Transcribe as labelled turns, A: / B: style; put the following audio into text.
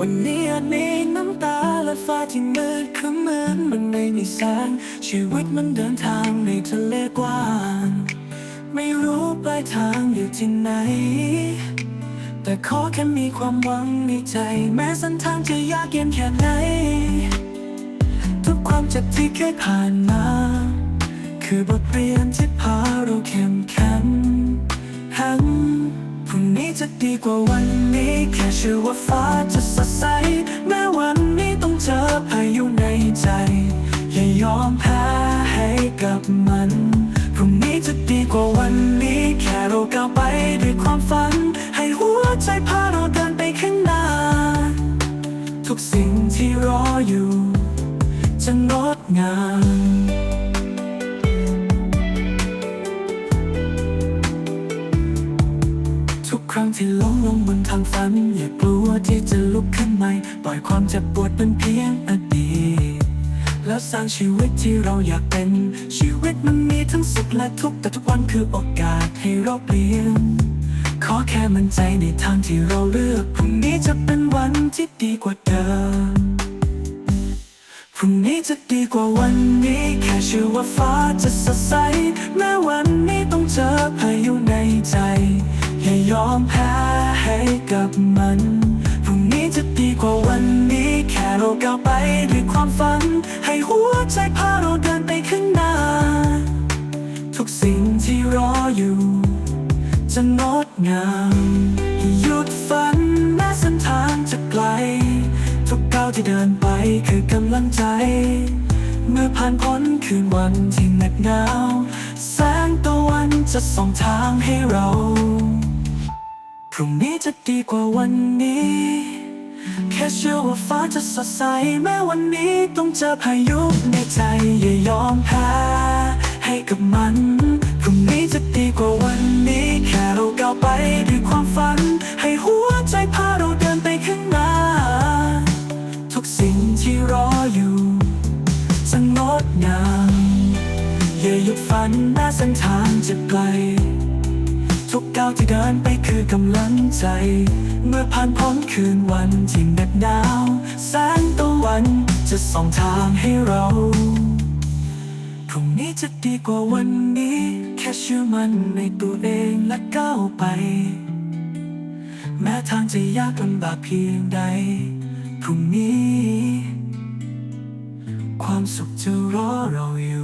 A: วันนี้อาจมีน้ำตาและฟ้าที่มืดคือเหมือนมันไม่มีแสงชีวิตมันเดินทางในทะเลกว้าง ไม่รู้ปลายทางอยู่ที่ไหน แต่ขอแค่มีความหวังในใจ แม้เส้นทางจะยากเย็นแค่ไหน ทุกความเจ็บที่เคยผ่านมา คือบทเรียนที่พาเราเข้มแข็งหันพรุ่งนี้จะดีกว่าวันนี้ แค่เชื่อว่าฟ้าจะส เราก้าวไปด้วยความฝัน ให้หัวใจพาเราเดินไปข้างหน้า ทุกสิ่งที่รออยู่ จะงดงามทุกครั้งที่ล้มลงบนทางฝัน อย่ากลัวที่จะลุกขึ้นใหม่ ปล่อยความเจ็บปวดเป็นเพียงอดีต แล้วสร้างชีวิตที่เราอยากเป็น ชีวิตมันมีทั้งสุขและทุกข์แต่ทุกวันคือโอกาสให้เราเปลี่ยน ขอแค่มั่นใจในทางที่เราเลือก พรุ่งนี้จะเป็นวันที่ดีกว่าเดิม พรุ่งนี้จะดีกว่าวันนี้ แค่เชื่อว่าฟ้าจะสดใส แม้วันนี้ต้องเจอพายุในใจ อย่ายอมแพ้ให้กับมัน เราก้าวไปด้วยความฝัน ให้หัวใจพาเราเดินไปข้างหน้า ทุกสิ่งที่รออยู่ จะงดงามหยุดฝันแม้เส้นทางจะไกล ทุกก้าวที่เดินไปคือกำลังใจ เมื่อผ่านพ้นคืนวันที่หนักหนาว แสงตะวันจะส่องทางให้เรา พรุ่งนี้จะดีกว่าวันนี้ ค่เชื่อว่าฟ้าจะสดใส แม้วันนี้ต้องเจอพายุในใจอย่ายอมแพ้ให้กับมันพรุ่งนี้จะดีกว่าวันนี้ แค่เราก้าวไปด้วยความฝัน ให้หัวใจพาเราเดินไปข้างหน้า ทุกสิ่งที่รออยู่จะงดงามอย่าหยุดฝันแม้เส้นทางจะไกล ทุกก้าวที่เดินไปคือกำลังใจ เมื่อผ่านพ้นคืนวันที่หน็บหนาว แสงตะวันจะส่องทางให้เราพรุ่งนี้จะดีกว่าวันนี้ แค่เชื่อมันในตัวเองและก้าวไป แม้ทางจะยากลำบากเพียงใดพรุ่งนี้ ความสุขจะรอเราอยู่